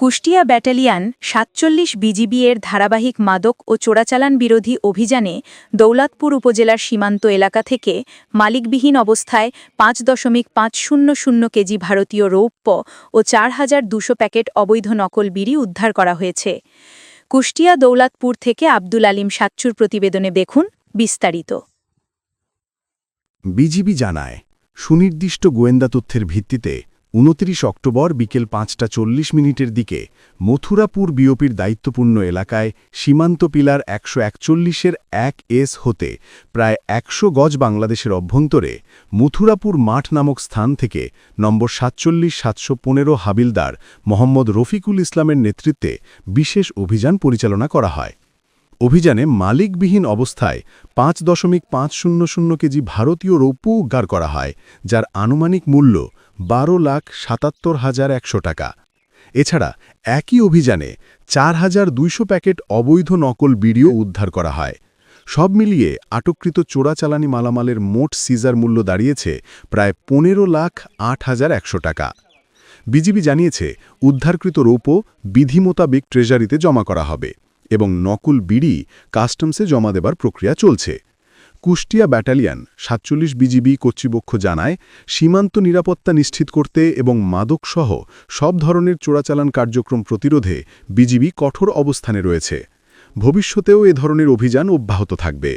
Kushtia battalion সাতচল্লিশ BGB এর ধারাবাহিক মাদক ও চোরাচালান বিরোধী অভিযানে দৌলাতপুর উপজেলার সীমান্ত এলাকা থেকে মালিকবিহীন অবস্থায় পাঁচ দশমিক পাঁচ শূন্য শূন্য কেজি ভারতীয় রৌপ্য ও চার হাজার দুশো প্যাকেট অবৈধ নকল বিড়ি উদ্ধার করা হয়েছে। কুষ্টিয়া দৌলাতপুর থেকে আব্দুল আলিম সাচ্চুর প্রতিবেদনে দেখুন বিস্তারিত। বিজিবি জানায়, সুনির্দিষ্ট গোয়েন্দা তথ্যের ভিত্তিতে উনত্রিশ অক্টোবর বিকেল পাঁচটা চল্লিশ মিনিটের দিকে মথুরাপুর বিওপির দায়িত্বপূর্ণ এলাকায় সীমান্ত পিলার একশো একচল্লিশের এক এস হতে প্রায় একশো গজ বাংলাদেশের অভ্যন্তরে মথুরাপুর মাঠ নামক স্থান থেকে নম্বর সাতচল্লিশ, সাতশো পনেরো হাবিলদার মোহাম্মদ রফিকুল ইসলামের নেতৃত্বে বিশেষ অভিযান পরিচালনা করা হয়। অভিযানে মালিকবিহীন অবস্থায় পাঁচ দশমিক পাঁচ শূন্য শূন্য কেজি ভারতীয় রৌপ্য উদ্ধার করা হয়, যার আনুমানিক মূল্য বারো লাখ সাতাত্তর হাজার একশো টাকা। এছাড়া একই অভিযানে চার হাজার দুইশো প্যাকেট অবৈধ নকল বিডিও উদ্ধার করা হয়। সব মিলিয়ে আটককৃত চোরাচালানি মালামালের মোট সিজার মূল্য দাঁড়িয়েছে প্রায় পনেরো লাখ আট হাজার একশো টাকা। বিজিবি জানিয়েছে, উদ্ধারকৃত রৌপ্য বিধি মোতাবেক ট্রেজারিতে জমা করা হবে এবং নকল বিড়ি কাস্টমসে জমা দেবার প্রক্রিয়া চলছে। কুষ্টিয়া ব্যাটালিয়ান সাতচল্লিশ বিজিবি কর্তৃপক্ষ জানায়, সীমান্ত নিরাপত্তা নিশ্চিত করতে এবং মাদকসহ সব ধরনের চোরাচালান কার্যক্রম প্রতিরোধে বিজিবি কঠোর অবস্থানে রয়েছে। ভবিষ্যতেও এ ধরনের অভিযান অব্যাহত থাকবে।